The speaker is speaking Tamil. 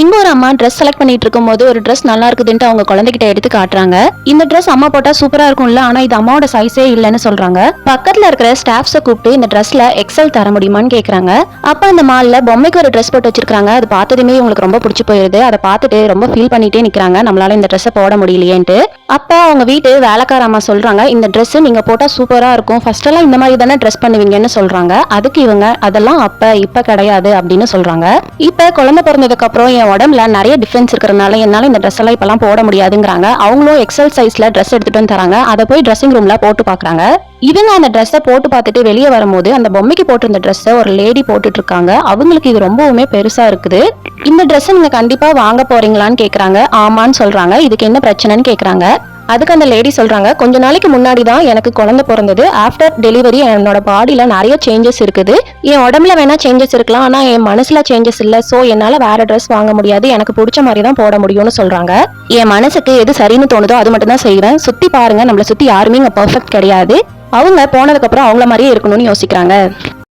இங்க ஒரு அம்மா ட்ரெஸ் செலக்ட் பண்ணிட்டு இருக்கும்போது ஒரு ட்ரெஸ் நல்லா இருக்குதுன்ட்டு அவங்க குழந்தைகிட்ட எடுத்து காட்டுறாங்க. இந்த ட்ரெஸ் அம்மா போட்டா சூப்பரா இருக்கும்ல ஆனா இது அம்மாவோட சைஸே இல்லைன்னு சொல்றாங்க. பக்கத்துல இருக்கிற ஸ்டாஃப்ஸை கூப்பிட்டு இந்த ட்ரெஸ்ல எக்ஸல் தர முடியுமான்னு கேக்குறாங்க. அப்ப அந்த மால்ல பொம்மைக்கு ஒரு ட்ரெஸ் போட்டு வச்சிருக்காங்க. அது பார்த்ததுமே இவங்களுக்கு ரொம்ப பிடிச்சி போயிருது. அதை பார்த்துட்டு ரொம்ப ஃபீல் பண்ணிட்டே நிக்கிறாங்க. நம்மளால இந்த ட்ரெஸ்ஸை போட முடியலையேன்ட்டு. அப்போ அவங்க வீட்டு வேலைக்கார அம்மா சொல்கிறாங்க இந்த ட்ரெஸ்ஸு நீங்கள் போட்டால் சூப்பராக இருக்கும். ஃபஸ்ட்டெல்லாம் இந்த மாதிரி தானே ட்ரெஸ் பண்ணுவீங்கன்னு சொல்கிறாங்க அதுக்கு இவங்க அதெல்லாம் அப்போ இப்போ கிடையாது அப்படின்னு சொல்கிறாங்க இப்போ குழந்தை பிறந்ததுக்கப்புறம் என் உடம்புல நிறைய டிஃப்ரென்ஸ் இருக்கிறனால என்னால் இந்த ட்ரெஸ் எல்லாம் இப்போலாம் போட முடியாதுங்கிறாங்க. அவங்களும் எக்ஸல் சைஸில் ட்ரெஸ் எடுத்துகிட்டு வந்து தராங்க. அதை போய் ட்ரெஸ்ஸிங் ரூமில் போட்டு பார்க்குறாங்க இவங்க அந்த ட்ரெஸ்ஸை போட்டு பார்த்துட்டு வெளியே வரும்போது அந்த பொம்மைக்கு போட்டிருந்த ட்ரெஸ்ஸை ஒரு லேடி போட்டுட்டு இருக்காங்க. அவங்களுக்கு இது ரொம்பவுமே பெருசாக இருக்குது. இந்த ட்ரெஸ்ஸை நீங்கள் கண்டிப்பாக வாங்க போறீங்களான்னு கேட்குறாங்க ஆமான்னு சொல்கிறாங்க இதுக்கு என்ன பிரச்சனைன்னு கேட்குறாங்க அதுக்கு அந்த லேடி சொல்கிறாங்க கொஞ்ச நாளைக்கு முன்னாடி தான் எனக்கு குழந்தை பிறந்தது. ஆஃப்டர் டெலிவரி என்னோட பாடியில் நிறைய சேஞ்சஸ் இருக்குது. என் உடம்புல வேணால் சேஞ்சஸ் இருக்கலாம். ஆனால் என் மனசில் சேஞ்சஸ் இல்லை. ஸோ என்னால் வேறு ட்ரெஸ் வாங்க முடியாது. எனக்கு பிடிச்ச மாதிரி தான் போட முடியும்னு சொல்கிறாங்க என் மனசுக்கு எது சரின்னு தோணுதோ அது மட்டும் தான் செய்கிறேன் சுற்றி பாருங்கள் நம்மளை சுற்றி யாருமே இங்கே பர்ஃபெக்ட் கிடையாது. அவங்க போனதுக்கப்புறம் அவங்கள மாதிரியே இருக்கணும்னு யோசிக்கிறாங்க.